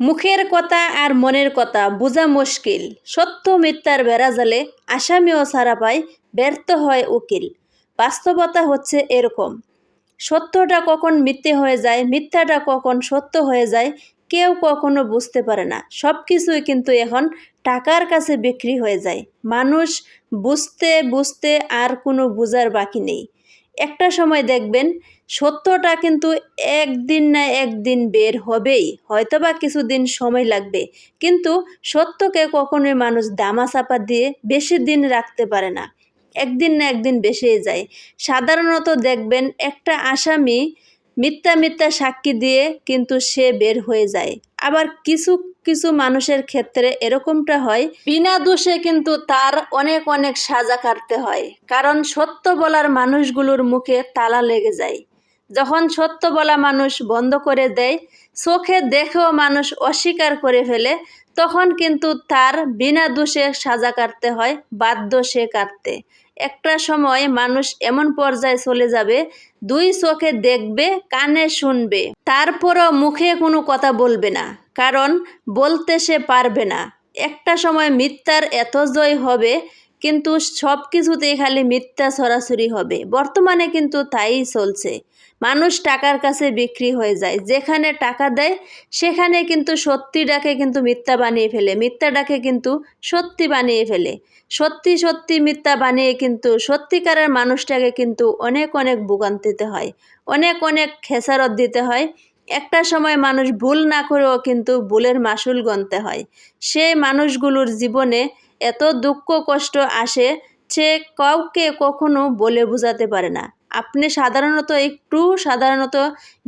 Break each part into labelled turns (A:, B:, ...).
A: মুখের কথা আর মনের কথা বোঝা মুশকিল। সত্য মিথ্যার বেড়াজালে আসামিও সারা পায় ব্যর্থ হয় উকিল। বাস্তবতা হচ্ছে এরকম। সত্যটা কখন মিথ্যে হয়ে যায়, মিথ্যাটা কখন সত্য হয়ে যায়, কেউ কখনো বুঝতে পারে না। সব কিছুই কিন্তু এখন টাকার কাছে বিক্রি হয়ে যায়। মানুষ বুঝতে বুঝতে আর কোনো বোঝার বাকি নেই। একটা সময় দেখবেন সত্যটা কিন্তু একদিন না একদিন বের হবেই, হয়তোবা কিছুদিন সময় লাগবে। কিন্তু সত্যকে কখনোই মানুষ দামা চাপা দিয়ে বেশি দিন রাখতে পারে না। একদিন না একদিন বেসেই যায়। সাধারণত দেখবেন একটা আসামি মিথ্যা মিথ্যা সাক্ষী দিয়ে কিন্তু সে বের হয়ে যায়। আবার কিছু কিছু মানুষের ক্ষেত্রে এরকমটা হয়, বিনা দোষে কিন্তু তার অনেক অনেক সাজা কাটতে হয়। কারণ সত্য বলার মানুষগুলোর মুখে তালা লেগে যায়। যখন সত্য বলা মানুষ বন্ধ করে দেয়, চোখে দেখেও মানুষ অস্বীকার করে ফেলে, তখন কিন্তু তার বিনা দোষে সাজা কাটতে হয়, বাধ্য সে কাটতে। একটা সময় মানুষ এমন পর্যায়ে চলে যাবে, দুই চোখে দেখবে, কানে শুনবে। তারপরও মুখে কোনো কথা বলবে না, কারণ বলতে সে পারবে না। একটা সময় মিথ্যার এত জয় হবে কিন্তু সব কিছুতেই খালি মিথ্যা সরাসরি হবে। বর্তমানে কিন্তু তাই চলছে। মানুষ টাকার কাছে বিক্রি হয়ে যায়। যেখানে টাকা দেয়, সেখানে কিন্তু সত্যিটাকে কিন্তু মিথ্যা বানিয়ে ফেলে। মিথ্যাটাকে কিন্তু সত্যি বানিয়ে ফেলে। সত্যি সত্যি মিথ্যা বানিয়ে কিন্তু সত্যিকারের মানুষটাকে কিন্তু অনেক অনেক ভোগান্তিতে হয়। অনেক অনেক খেসারত দিতে হয়। একটা সময় মানুষ ভুল না করেও কিন্তু ভুলের মাসুল গণতে হয়। সেই মানুষগুলোর জীবনে এত দুঃখ কষ্ট আসে সে কাউকে কখনো বলে বোঝাতে পারে না। আপনি সাধারণত একটু সাধারণত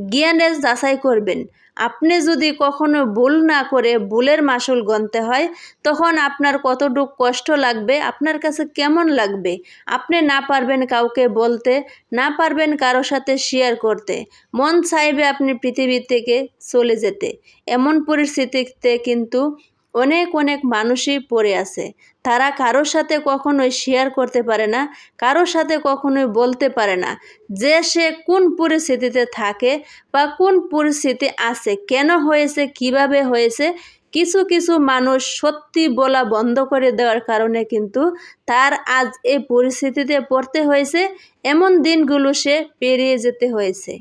A: জ্ঞানের যাচাই করবেন। আপনি যদি কখনো ভুল না করে ভুলের মাসুল গণতে হয়, তখন আপনার কতটুকু কষ্ট লাগবে, আপনার কাছে কেমন লাগবে? আপনি না পারবেন কাউকে বলতে, না পারবেন কারোর সাথে শেয়ার করতে। মন চাইবে আপনি পৃথিবী থেকে চলে যেতে। এমন পরিস্থিতিতে কিন্তু অনেক অনেক মানুষই পড়ে আছে। তারা কারোর সাথে কখনোই শেয়ার করতে পারে না, কারোর সাথে কখনোই বলতে পারে না যে সে কোন পরিস্থিতিতে থাকে বা কোন পরিস্থিতি আছে, কেন হয়েছে, কীভাবে হয়েছে, কিছু কিছু মানুষ সত্যি বলা বন্ধ করে দেওয়ার কারণে কিন্তু তার আজ এই পরিস্থিতিতে পড়তে হয়েছে, এমন দিনগুলো সে পেরিয়ে যেতে হয়েছে।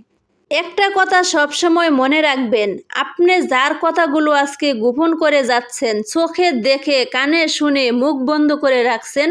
A: একটা কথা সবসময় মনে রাখবেন, আপনি যার কথাগুলো আজকে গোপন করে যাচ্ছেন, চোখে দেখে, কানে শুনে, মুখ বন্ধ করে রাখছেন,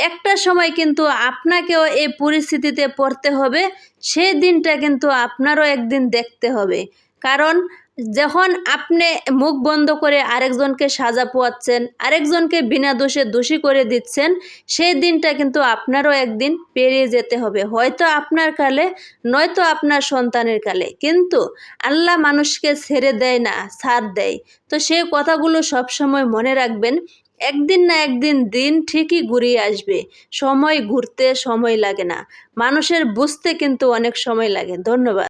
A: একটা সময় কিন্তু আপনাকেও এই পরিস্থিতিতে পড়তে হবে, সেই দিনটা কিন্তু আপনারও একদিন দেখতে হবে। কারণ যখন আপনি মুখ বন্ধ করে আরেকজনকে সাজা পোয়াচ্ছেন, আরেকজনকে বিনা দোষে দোষী করে দিচ্ছেন, সেই দিনটা কিন্তু আপনারও একদিন পেরিয়ে যেতে হবে। হয়তো আপনার কালে, নয়তো আপনার সন্তানের কালে। কিন্তু আল্লাহ মানুষকে ছেড়ে দেয় না, ছাড় দেয়। তো সেই কথাগুলো সবসময় মনে রাখবেন, একদিন না একদিন দিন ঠিকই ঘুরিয়ে আসবে। সময় ঘুরতে সময় লাগে না। মানুষের বুঝতে কিন্তু অনেক সময় লাগে। ধন্যবাদ।